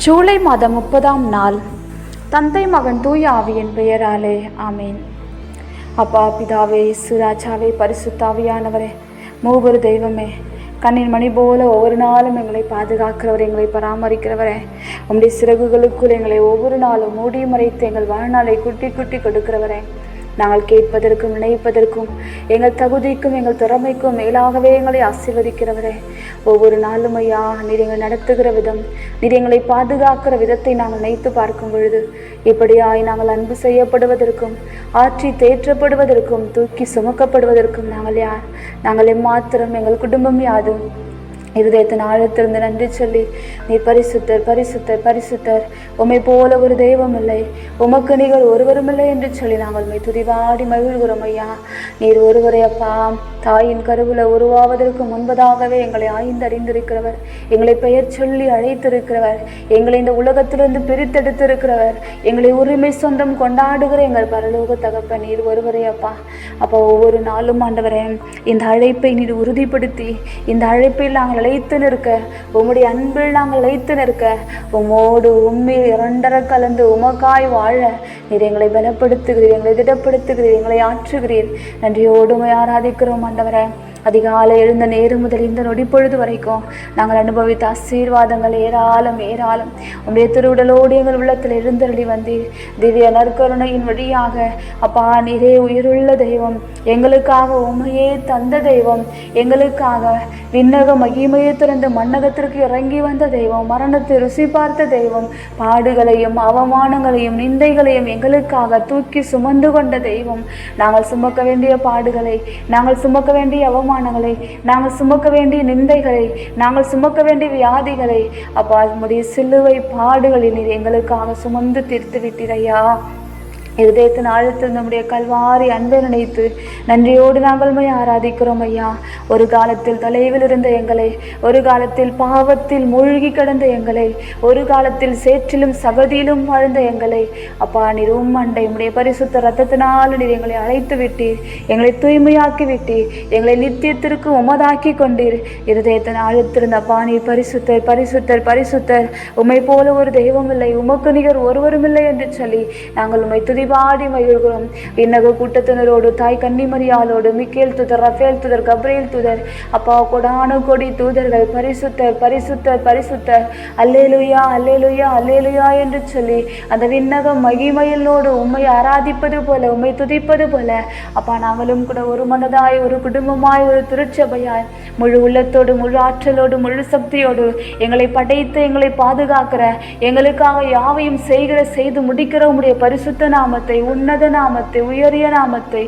ஜூலை மாதம் முப்பதாம் நாள் தந்தை மகன் தூய ஆவியின் பெயராலே ஆமேன். அப்பா பிதாவே சுராஜாவே பரிசுத்தாவியானவரே மூவரு தெய்வமே கண்ணின் மணி போல ஒவ்வொரு நாளும் எங்களை பாதுகாக்கிறவர் எங்களை பராமரிக்கிறவரே உங்களுடைய சிறகுகளுக்குள் எங்களை ஒவ்வொரு நாளும் மூடி மறைத்து எங்கள் வாழ்நாளை குட்டி குட்டி கொடுக்கிறவரே நாங்கள் கேட்பதற்கும் நினைப்பதற்கும் எங்கள் தகுதிக்கும் எங்கள் திறமைக்கும் மேலாகவே எங்களை ஆசீர்வதிக்கிறவரே. ஒவ்வொரு நாளும் ஐயா நீர் எங்களை நடத்துகிற விதம் நீர் எங்களை பாதுகாக்கிற விதத்தை நாங்கள் நினைத்து பார்க்கும் பொழுது இப்படியாய் நாங்கள் அன்பு செய்யப்படுவதற்கும் ஆற்றி தேற்றப்படுவதற்கும் தூக்கி சுமக்கப்படுவதற்கும் நாங்கள் யார்? நாங்கள் எம்மாத்திரம் எங்கள் குடும்பம் யாதும்? இருதயத்தின் ஆழத்திலிருந்து நன்றி சொல்லி நீர் பரிசுத்தர் பரிசுத்தர் பரிசுத்தர். உம்மை போல ஒரு தெய்வம் இல்லை உமக்கு நீங்கள் ஒருவரும் இல்லை என்று சொல்லி நாங்கள் உண்மை துதிவாடி மகிழ்கிறோம் ஐயா. நீர் ஒருவரை அப்பா. தாயின் கருவில் உருவாவதற்கு முன்பதாகவே எங்களை ஆய்ந்தறிந்திருக்கிறவர். எங்களை பெயர் சொல்லி அழைத்திருக்கிறவர். எங்களை இந்த உலகத்திலிருந்து பிரித்தெடுத்திருக்கிறவர். எங்களை உரிமை சொந்தம் கொண்டாடுகிற எங்கள் பரலோக தகப்ப நீர் ஒருவரே அப்பா. அப்போ ஒவ்வொரு நாளும் ஆண்டவரே இந்த அழைப்பை நீர் உறுதிப்படுத்தி இந்த அழைப்பில் நாங்கள் இழைத்து நிற்க உம்முடைய அன்பில் நாங்கள் இழைத்து நிற்க உம்மோடு உம்மில் இரண்டர கலந்து உமக்காய் வாழ நீர் எங்களை பலப்படுத்துகிறீர் எங்களை திடப்படுத்துகிறீர் எங்களை ஆற்றுகிறீர். நன்றியோடு ஆராதிக்கிறோம் ஆண்டவரை. அதிகாலை எழுந்த நேரம் முதல் இந்த நொடி பொழுது வரைக்கும் நாங்கள் அனுபவித்த ஆசீர்வாதங்கள் ஏராளம் ஏராளம். உடைய திருவுடலோடு எங்கள் உள்ளத்தில் எழுந்தருளி வந்தீர் திவ்ய நற்கருணையின் வழியாக அப்பா நிறைய உயிருள்ள தெய்வம். எங்களுக்காக உண்மையே தந்த தெய்வம். எங்களுக்காக விண்ணக மகிமையை திறந்து மன்னகத்திற்கு இறங்கி வந்த தெய்வம். மரணத்தை ருசி பார்த்த தெய்வம். பாடுகளையும் அவமானங்களையும் நிந்தைகளையும் எங்களுக்காக தூக்கி சுமந்து கொண்ட தெய்வம். நாங்கள் சுமக்க வேண்டிய பாடுகளை நாங்கள் சுமக்க வேண்டிய அவமானங்களை நாங்கள் சுமக்க வேண்டிய நிந்தைகளை நாங்கள் சுமக்க வேண்டிய வியாதிகளை அப்பா உம்முடைய சிலுவை பாடுகளில் நீர் எங்களுக்காக சுமந்து தீர்த்து விட்டீரையா இருதயத்தின் ஆழத்தில் நம்முடைய கல்வாரி அன்பை நினைத்து நன்றியோடு நாங்கள் மை ஆராதிக்கிறோம் ஐயா. ஒரு காலத்தில் தொலைவில் இருந்த எங்களை ஒரு காலத்தில் பாவத்தில் மூழ்கி கிடந்த எங்களை ஒரு காலத்தில் சேற்றிலும் சகதியிலும் வாழ்ந்த எங்களை. அப்பா நீர் உம்மண்டை உடைய பரிசுத்த ரத்தத்தினால் நீர் எங்களை அழைத்து விட்டீர். எங்களை தூய்மையாக்கி விட்டீர். எங்களை நித்தியத்திற்கு உமதாக்கி கொண்டீர். இருதயத்தின் ஆழத்திருந்த அப்பா நீர் பரிசுத்தர் பரிசுத்தர் பரிசுத்தர். உம்மை போல ஒரு தெய்வம் இல்லை உமக்கு நிகர் ஒருவரும் இல்லை என்று சொல்லி நாங்கள் உம்மை துதிபாடி மகிழ்கிறோம். விண்ணக கூட்டத்தினரோடு தாய் கன்னிமரியாலோடு மிக்கேல் துதர் ரஃபேல் தூதர் கப்ரேல் தூதர் அப்பா கொடானு கொடி தூதர்கள் பரிசுத்தர் பரிசுத்தர் பரிசுத்தர். அல்லேலுயா அல்லேலுயா அல்லேலுயா என்று சொல்லி அந்த விண்ணக மகிமையிலோடு உண்மை ஆராதிப்பது போல உம்மை துதிப்பது போல அப்பா நாங்களும் கூட ஒரு மனதாய் ஒரு குடும்பமாய் ஒரு திருச்சபையாய் முழு உள்ளத்தோடு முழு ஆற்றலோடு முழு சக்தியோடு எங்களை படைத்து எங்களை பாதுகாக்கிற எங்களுக்காக யாவையும் செய்கிற செய்து முடிக்கிற உடைய பரிசுத்த நாமத்தை உன்னத நாமத்தை உயரிய நாமத்தை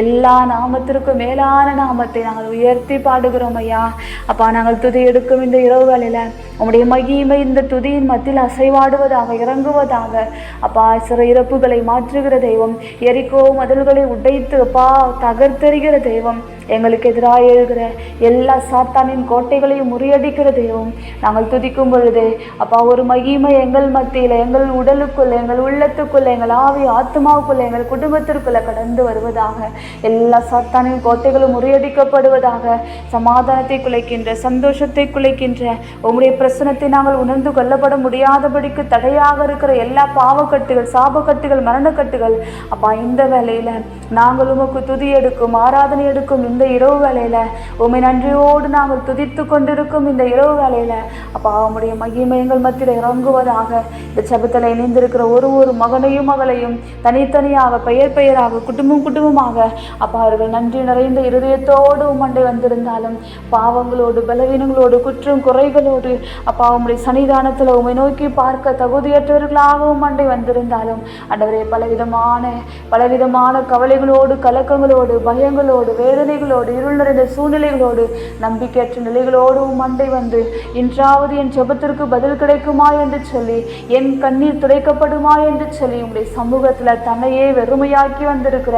எல்லா நாமத்திற்கும் மேலான நாமத்தை நாங்கள் உயர்த்தி பாடுகிறோம் ஐயா. அப்பா நாங்கள் துதி எடுக்கும் இந்த இரவு வேலையில் உங்களுடைய மகிமை இந்த துதியின் மத்தியில் அசைவாடுவதாக இறங்குவதாக. அப்பா சிற இறப்புகளை மாற்றுகிற தெய்வம் எரிக்கோ மதல்களை உடைத்து அப்பா தகர்த்தெறிகிற தெய்வம். எங்களுக்கு எதிராக எழுகிற எல்லா சாத்தானின் கோட்டைகளையும் முறியடிக்கிற தெய்வம். நாங்கள் துதிக்கும் பொழுது அப்பா ஒரு மகிமை எங்கள் மத்தியில் எங்கள் உடலுக்குள்ள எங்கள் உள்ளத்துக்குள்ள எங்கள் ஆவி ஆத்மாவுக்குள்ள எங்கள் குடும்பத்திற்குள்ள கடந்து வருவதாக எல்லா சாத்தானின் கோட்டைகளும் முறியடிக்கப்படுவதாக சமாதானத்தை குலைக்கின்ற சந்தோஷத்தை குலைக்கின்ற உங்களுடைய பிரசனத்தை நாங்கள் உணர்ந்து கொள்ளப்பட முடியாதபடிக்கு தடையாக இருக்கிற எல்லா பாவக்கட்டுகள் சாபக்கட்டுகள் மரணக்கட்டுகள் அப்பா இந்த வேலையில் நாங்கள் உமக்கு துதி எடுக்கும் ஆராதனை எடுக்கும் இந்த இரவு வேலையில உண்மை நன்றியோடு நாங்கள் துதித்து கொண்டிருக்கும் இந்த இரவு வேலையில அப்பா உம்முடைய மகிமை எங்கள் மத்தியில் இறங்குவதாக இந்த செபத்தில் இணைந்திருக்கிற ஒரு ஒரு மகனையும் மகளையும் தனித்தனியாக பெயர் பெயராக குடும்பம் குடும்பமாக அப்பா அவர்கள் நன்றி நிறைந்த இருதயத்தோடு உம்மண்டை வந்திருந்தாலும் பாவங்களோடு பலவீனங்களோடு குற்றம் குறைகளோடு அப்பா உம்முடைய சன்னிதானத்தில் உண்மை நோக்கி பார்க்க தகுதியற்றவர்களாகவும் உம்மண்டை வந்திருந்தாலும் அண்டவரே பலவிதமான பலவிதமான கவலைகளோடு கலக்கங்களோடு பயங்களோடு வேதனைகளோடு இருள் நிறைந்த சூழ்நிலைகளோடு நம்பிக்கையற்ற நிலைகளோடு மண்டை வந்து இன்றாவது என் ஜெபத்திற்கு பதில் கிடைக்குமா என்று சொல்லி என் கண்ணீர் துடைக்கப்படுமா என்று சொல்லி உங்களுடைய சமூகத்தில் தன்னையே வெறுமையாக்கி வந்திருக்கிற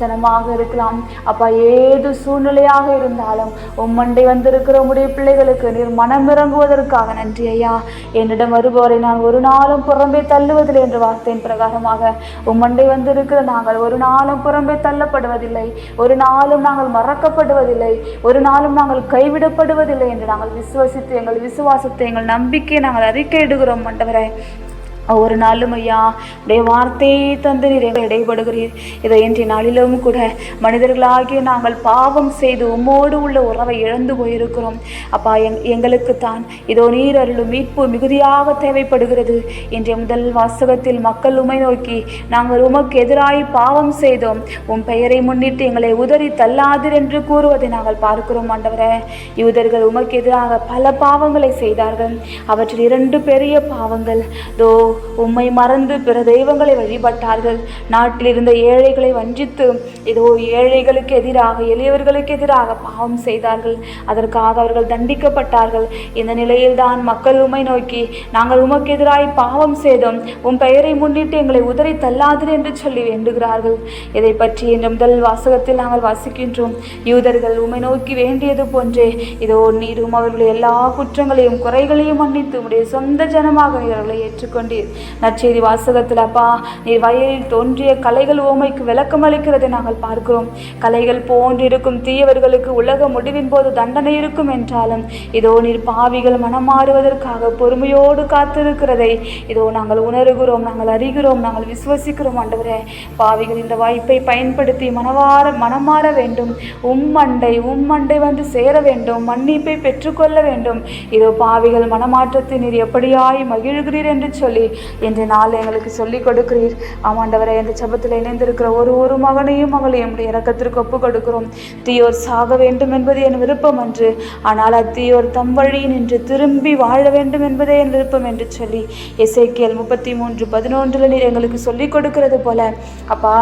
ஜனமாக இருக்கலாம். அப்பா ஏது சூழ்நிலையாக இருந்தாலும் உம் மண்டை வந்திருக்கிற உங்களுடைய பிள்ளைகளுக்கு நீர் மனம் இறங்குவதற்காக நன்றி ஐயா. என்னிடம் வருபவரை நான் ஒரு நாளும் புறம்பே தள்ளுவதில்லை என்ற வார்த்தையின் பிரகாரமாக உம்மண்டை வந்திருக்கிற நாங்கள் ஒரு நாளும் புறம்பே தள்ளப்படுவதில்லை. ஒரு நாளும் நாங்கள் மர மறக்கப்படுவதில்லை. ஒரு நாளும் நாங்கள் கைவிடப்படுவதில்லை என்று நாங்கள் விசுவசித்து எங்கள் விசுவாசத்தை எங்கள் நம்பிக்கையை நாங்கள் அறிக்கையிடுகிறோம் மண்டவரை ஒவ்வொரு நாளும் ஐயா உடைய வார்த்தையை தந்து நீர் இடைபடுகிறீர். இதை இன்றைய நாளிலும் கூட மனிதர்களாகிய நாங்கள் பாவம் செய்து உம்மோடு உள்ள உறவை இழந்து போயிருக்கிறோம். அப்பா எங் எங்களுக்கு தான் இதோ நீர் அருளும் மீட்பு மிகுதியாக தேவைப்படுகிறது. இன்றைய முதல் வாசகத்தில் மக்கள் உமை நோக்கி நாங்கள் உமக்கு எதிராய் பாவம் செய்தோம். உம் பெயரை முன்னிட்டு எங்களை உதறி தள்ளாதீர் என்று கூறுவதை நாங்கள் பார்க்கிறோம் ஆண்டவரே. யூதர்கள் உமக்கு எதிராக பல பாவங்களை செய்தார்கள். அவற்றில் இரண்டு பெரிய பாவங்கள். தோ உம்மை மறந்து பிற தெய்வங்களை வழிபட்டார்கள். நாட்டில் இருந்த ஏழைகளை வஞ்சித்து இதோ ஏழைகளுக்கு எதிராக எளியவர்களுக்கு எதிராக பாவம் செய்தார்கள். அதற்காக அவர்கள் தண்டிக்கப்பட்டார்கள். இந்த நிலையில்தான் மக்கள் உம்மை நோக்கி நாங்கள் உமக்கு எதிராய் பாவம் செய்தோம். உன் பெயரை முன்னிட்டு எங்களை உதறி தள்ளாதீர் என்று சொல்லி வேண்டுகிறார்கள். இதை பற்றி இந்த முதல் வாசகத்தில் நாங்கள் வாசிக்கின்றோம். யூதர்கள் உம்மை நோக்கி வேண்டியது போன்றே இதோ நீரும் அவர்களுடைய எல்லா குற்றங்களையும் குறைகளையும் மன்னித்து உடைய சொந்த ஜனமாக இவர்களை ஏற்றுக்கொண்டு ஏற்றுக்கொண்டீர் நற்செய்தி வாசகத்தில் அப்பா நீர் வயலில் தோன்றிய கலைகள் ஓமைக்கு விளக்கம் அளிக்கிறதை நாங்கள் பார்க்கிறோம். கலைகள் போன்றிருக்கும் தீயவர்களுக்கு உலக முடிவின் போது தண்டனை இருக்கும் என்றாலும் இதோ நீர் பாவிகள் மனமாறுவதற்காக பொறுமையோடு காத்திருக்கிறதை இதோ நாங்கள் உணர்கிறோம் நாங்கள் அறிகிறோம் நாங்கள் விசுவசிக்கிறோம் ஆண்டவரே. பாவிகள் இந்த வாய்ப்பை பயன்படுத்தி மனவார மனமாற வேண்டும். உம்மண்டை உம்மண்டை வந்து சேர வேண்டும் மன்னிப்பை பெற்றுக்கொள்ள வேண்டும். இதோ பாவிகள் மனமாற்றத்தை நீர் எப்படியாய் மகிழ்கிறீர் என்று சொல்லி என்று நாள் எங்களுக்கு சொல்லிக் கொடுக்கிறீர். ஆமாண்டவரை இந்த சபத்தில் இணைந்திருக்கிற ஒரு ஒரு மகனையும் மகளையும் இறக்கத்திற்கு ஒப்பு கொடுக்கிறோம். தீயோர் சாக வேண்டும் என்பது என் விருப்பம் அன்று ஆனால் அத்தீயோர் தம் வழி நின்று திரும்பி வாழ வேண்டும் என்பதே என் விருப்பம் என்று சொல்லி இசைக்கியல் முப்பத்தி மூன்று பதினொன்றில் நீர் எங்களுக்கு சொல்லிக் கொடுக்கிறது போல. அப்பா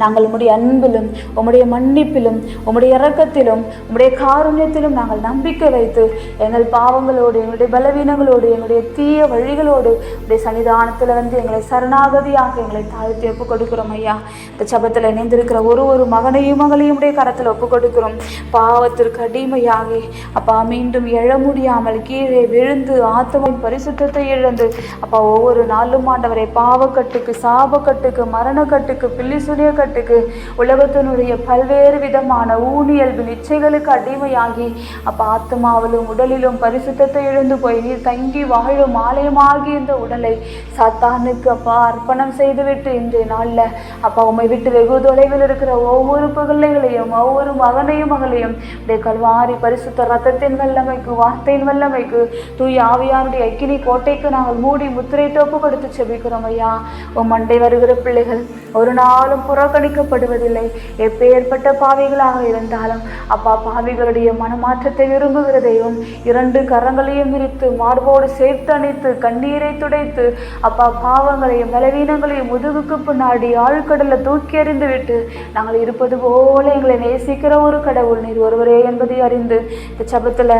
நாங்கள் உம்முடைய அன்பிலும் உம்முடைய மன்னிப்பிலும் உம்முடைய இறக்கத்திலும் உம்முடைய காருண்யத்திலும் நாங்கள் நம்பிக்கை வைத்து எங்கள் பாவங்களோடு எங்களுடைய பலவீனங்களோடு எங்களுடைய தீய வழிகளோடு உடைய சன்னிதானத்தில் வந்து எங்களை சரணாகதியாக எங்களை தாழ்த்தி ஒப்புக் கொடுக்கிறோம் ஐயா. இந்த சபத்தில் இணைந்திருக்கிற ஒரு ஒரு மகனையும் மகளையும் உடைய கரத்தில் ஒப்புக் கொடுக்கிறோம் பாவத்திற்கு அடிமையாகி அப்பா மீண்டும் எழ முடியாமல் கீழே விழுந்து ஆத்மாவின் பரிசுத்தத்தை இழந்து அப்பா ஒவ்வொரு நாளும் ஆண்டவரை பாவக்கட்டுக்கு சாபக்கட்டுக்கு மரணக்கட்டுக்கு பில்லி சுனிய கட்டுக்கு உலகத்தினுடைய பல்வேறு விதமான ஊனியல்பு இச்சைகளுக்கு அடிமையாகி அப்போ ஆத்மாவிலும் உடலிலும் பரிசுத்தத்தை இழந்து போய் நீர் தங்கி வாழும் ஆலயமாகி இந்த உடலை சாத்தானுக்கு அப்பா அர்ப்பணம் செய்துவிட்டு இன்றைய நாளில் அப்பா உம்மை விட்டு வெகு தொலைவில் இருக்கிற ஒவ்வொரு பிள்ளைகளையும் ஒவ்வொரு மகனையும் மகளையும் உடைய கல்வாரி பரிசுத்த ரத்தத்தின் வல்லமைக்கு வார்த்தையின் வல்லமைக்கு தூய் ஆவியாருடைய அக்கினி கோட்டைக்கு நாங்கள் மூடி முத்திரை தோப்பு கொடுத்து செபிக்கிறோம் ஐயா. உம் மண்டை வருகிற பிள்ளைகள் ஒரு நாளும் புற புறக்கணிக்கப்படுவதில்லை. எப்பேற்பட்ட பாவிகளாக இருந்தாலும் அப்பா பாவிகளுடைய மனமாற்றத்தை விரும்புகிற தெய்வம் இரண்டு கரங்களையும் விரித்து மார்போடு சேர்த்து அணைத்து கண்ணீரை துடைத்து அப்பா பாவங்களையும் பலவீனங்களையும் முதுகுக்கு பின்னாடி ஆழ்கடலை தூக்கி எறிந்து விட்டு நாங்கள் இருப்பது போல எங்களை நேசிக்கிற ஒரு கடவுள் நீர் ஒருவரே என்பதை அறிந்து இந்த சபத்தில்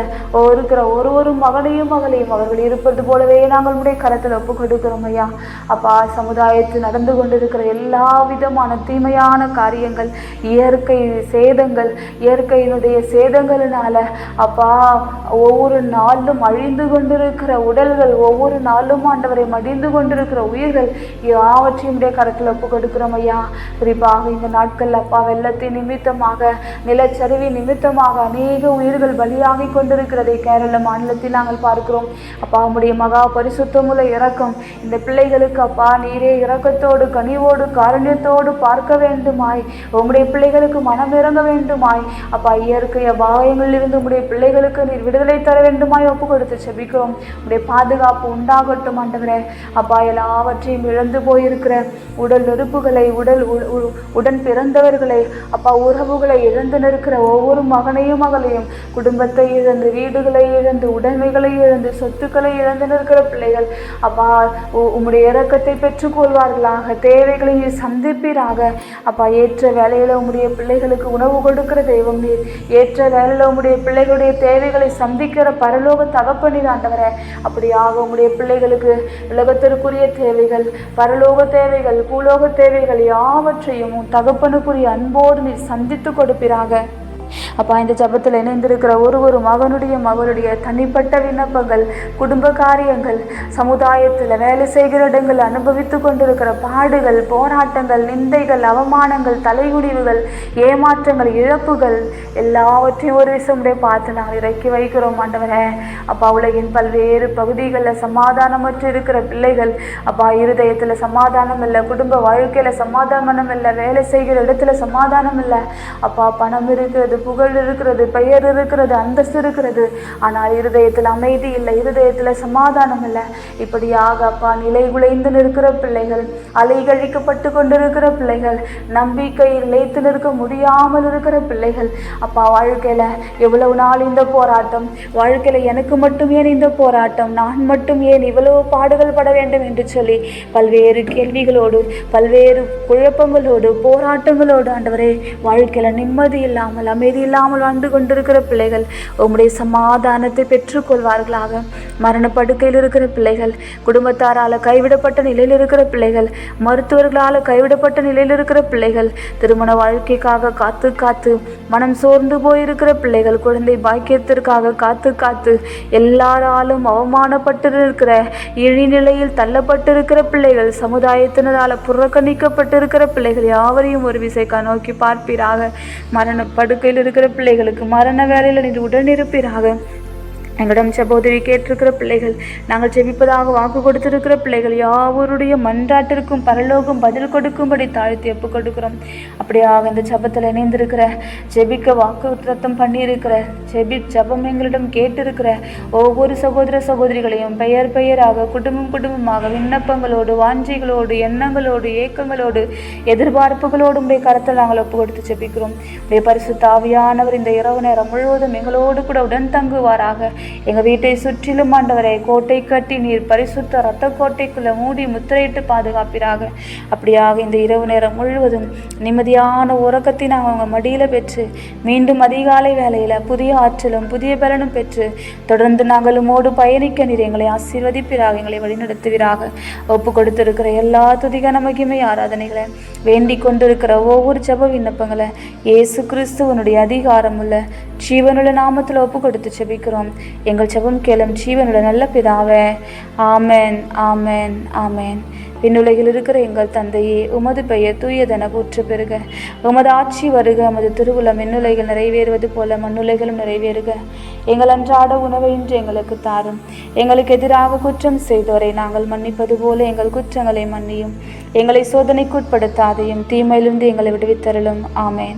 இருக்கிற ஒரு ஒரு மகனையும் மகளையும் அவர்கள் இருப்பது போலவே நாங்கள் உடைய கரத்தில் ஒப்பு கொடுக்கிறோம் ஐயா. அப்பா சமுதாயத்தில் நடந்து கொண்டிருக்கிற எல்லா விதமான தீமையான காரியங்கள் இயற்கை சேதங்கள் இயற்கையினுடைய சேதங்களினால அப்பா ஒவ்வொரு நாளும் அழிந்து கொண்டிருக்கிற உடல்கள் ஒவ்வொரு நாளும் ஆண்டவரை மடிந்து கொண்டிருக்கிற உயிர்கள் யாவற்றையும் உடைய கரத்தில் ஒப்பு கொடுக்கிறோம் ஐயா. குறிப்பாக இந்த நாட்கள் அப்பா வெள்ளத்தின் நிமித்தமாக நிலச்சரிவி நிமித்தமாக அநேக உயிர்கள் பலியாகி கொண்டிருக்கிறதை கேரள மாநிலத்தில் நாங்கள் பார்க்கிறோம். அப்பா உடைய மகா பரிசுத்தமுள்ள இறக்கம் இந்த பிள்ளைகளுக்கு அப்பா நீரே இறக்கத்தோடு கனிவோடு காரண்யத்தோடு பார்க்க வேண்டுமாய். உங்களுடைய பிள்ளைகளுக்கு மனம் இறங்க வேண்டுமாய். அப்பா இயற்கை அபாயங்களில் இருந்து உங்களுடைய பிள்ளைகளுக்கு நீர் விடுதலை தர வேண்டுமாய் ஒப்பு கொடுத்து செபிக்கிறோம். உங்களுடைய பாதுகாப்பு உண்டாகட்டும் ஆண்டவரே. அப்பா எல்லாவற்றையும் இழந்து போயிருக்கிற உடல் நெருப்புகளை உடல் உ- உடன் பிறந்தவர்களை அப்பா உறவுகளை இழந்து நிற்கிற ஒவ்வொரு மகனையும் மகளையும் குடும்பத்தை இழந்து வீடுகளை இழந்து உடைமைகளை இழந்து சொத்துக்களை இழந்து நிற்கிற பிள்ளைகள் அப்பா உ- உம்முடைய இறக்கத்தை பெற்றுக்கொள்வார்களாக. தேவைகளை சந்திப்பீராக. அப்பா ஏற்ற வேலையில் உங்களுடைய பிள்ளைகளுக்கு உணவு கொடுக்கிற தெய்வம் நீர் ஏற்ற வேலையில உங்களுடைய பிள்ளைகளுடைய தேவைகளை சந்திக்கிற பரலோக தகப்பனீர் ஆண்டவரே. அப்படியாக உங்களுடைய பிள்ளைகளுக்கு உலகத்திற்குரிய தேவைகள் பரலோக தேவைகள் பூலோக தேவைகள் யாவற்றையும் தகப்பனுக்குரிய அன்போடு நீர் சந்தித்து கொடுப்பீராக. அப்பா இந்த ஜபத்தில் இணைந்திருக்கிற ஒரு ஒரு மகனுடைய மகளுடைய தனிப்பட்ட விண்ணப்பங்கள் குடும்ப காரியங்கள் சமுதாயத்தில் வேலை செய்கிற இடங்கள் அனுபவித்து கொண்டிருக்கிற பாடுகள் போராட்டங்கள் நிந்தைகள் அவமானங்கள் தலைகுனிவுகள் ஏமாற்றங்கள் இழப்புகள் எல்லாவற்றையும் ஒரு விசமுடைய பார்த்து நாங்கள் இறக்கி வைக்கிறோம் ஆண்டவரே. அப்பா உலகின் பல்வேறு பகுதிகளில் சமாதானமற்று இருக்கிற பிள்ளைகள் அப்பா இருதயத்தில் சமாதானம் இல்லை குடும்ப வாழ்க்கையில் சமாதானம் இல்லை வேலை செய்கிற இடத்துல சமாதானம் இல்லை அப்பா பணம் இருக்கிறது புகழ் இருக்கிறது பெயர் இருக்கிறது அந்தஸ்து இருக்கிறது. ஆனால் இருதயத்தில் அமைதி இல்லை இருதயத்தில் சமாதானம் இல்லை. இப்படியாக அப்பா நிலை குலைந்து நிற்கிற பிள்ளைகள் அலைகழிக்கப்பட்டு கொண்டிருக்கிற பிள்ளைகள் நம்பிக்கை நிலைத்து நிற்க முடியாமல் இருக்கிற பிள்ளைகள் அப்பா வாழ்க்கையில் எவ்வளவு நாள் இந்த போராட்டம்? வாழ்க்கையில் எனக்கு மட்டும் ஏன் இந்த போராட்டம்? நான் மட்டும் ஏன் இவ்வளவு பாடுகள் பட வேண்டும் என்று சொல்லி பல்வேறு கேள்விகளோடு பல்வேறு குழப்பங்களோடு போராட்டங்களோடு ஆண்டவரே வாழ்க்கையில் நிம்மதி இல்லாமல் அமைதி இல்லாமல் வாழ்ந்து கொண்டிருக்கிற பிள்ளைகள் உம்முடைய சமாதானத்தை பெற்றுக்கொள்வார்களாக. மரணப்படுக்கையில் இருக்கிற பிள்ளைகள் குடும்பத்தாரால் கைவிடப்பட்ட நிலையில் இருக்கிற பிள்ளைகள் மருத்துவர்களால் கைவிடப்பட்ட நிலையில் இருக்கிற பிள்ளைகள் திருமண வாழ்க்கைக்காக காத்து காத்து மனம் சோர்ந்து போயிருக்கிற பிள்ளைகள் குழந்தை பாக்கியத்திற்காக காத்து காத்து எல்லாராலும் அவமானப்பட்டு இருக்கிற இழிநிலையில் தள்ளப்பட்டிருக்கிற பிள்ளைகள் சமுதாயத்தினரால் புறக்கணிக்கப்பட்டிருக்கிற பிள்ளைகள் யாவரையும் ஒரு விசைக்கா நோக்கி பார்ப்பீராக. மரண படுக்கையில் இருக்கிற பிள்ளைகளுக்கு மரண வேலையில் நீர் உடனிருப்பீராக. எங்களிடம் சகோதரி கேட்டிருக்கிற பிள்ளைகள் நாங்கள் செபிப்பதாக வாக்கு கொடுத்திருக்கிற பிள்ளைகள் யாவருடைய மன்றாட்டிற்கும் பரலோகம் பதில் கொடுக்கும்படி தாழ்த்தி ஒப்பு கொடுக்கிறோம். அப்படியாக இந்த ஜபத்தில் இணைந்திருக்கிற ஜெபிக்க வாக்கு ரத்தம் பண்ணியிருக்கிற ஜெபி ஜபம் எங்களிடம் கேட்டிருக்கிற ஒவ்வொரு சகோதர சகோதரிகளையும் பெயர் பெயராக குடும்பம் குடும்பமாக விண்ணப்பங்களோடு வாஞ்சைகளோடு எண்ணங்களோடு ஏக்கங்களோடு எதிர்பார்ப்புகளோடு உடைய கருத்தை நாங்கள் ஒப்பு கொடுத்து ஜெபிக்கிறோம். உடைய பரிசு தாவியானவர் இந்த இரவு நேரம் முழுவதும் எங்களோடு கூட உடன் தங்குவாராக. எங்கள் வீட்டை சுற்றிலும் ஆண்டவரை கோட்டை கட்டி நீர் பரிசுத்த இரத்த கோட்டைக்குள்ளே மூடி முத்திரையிட்டு பாதுகாப்பிறாக அப்படியாக இந்த இரவு நேரம் முழுவதும் நிம்மதியான உறக்கத்தை நாங்கள் அவங்க மடியில் பெற்று மீண்டும் அதிகாலை வேலையில் புதிய ஆற்றலும் புதிய பலனும் பெற்று தொடர்ந்து நாங்கள் உமோடு பயணிக்க நீர் எங்களை ஆசீர்வதிப்பிறாக எங்களை வழிநடத்துவீராக. ஒப்பு கொடுத்திருக்கிற எல்லா துதிகன மகிமை ஆராதனைகளை வேண்டிக் கொண்டிருக்கிற ஒவ்வொரு ஜப விண்ணப்பங்களை இயேசு கிறிஸ்துவனுடைய அதிகாரமுள்ள ஜீவனுள்ள நாமத்தில் ஒப்பு கொடுத்து செபிக்கிறோம் எங்கள் ஜெபம் கேளும் ஜீவனுள்ள நல்ல பிதாவே. ஆமென் ஆமென் ஆமேன். விண்ணுலகில் இருக்கிற எங்கள் தந்தையே உமது பெயர் தூயதென கூற்று பெறுக. உமது ஆட்சி வருக உமது திருவுளம் விண்ணுலைகள் நிறைவேறுவது போல மண்ணுலைகளும் நிறைவேறுக. எங்கள் அன்றாட உணவை இன்று எங்களுக்கு தாரும். எங்களுக்கு எதிராக குற்றம் செய்தோரை நாங்கள் மன்னிப்பது போல எங்கள் குற்றங்களை மன்னியும். எங்களை சோதனைக்குட்படுத்தாதையும் தீமையிலிருந்து எங்களை விடுவித்தருளும். ஆமேன்.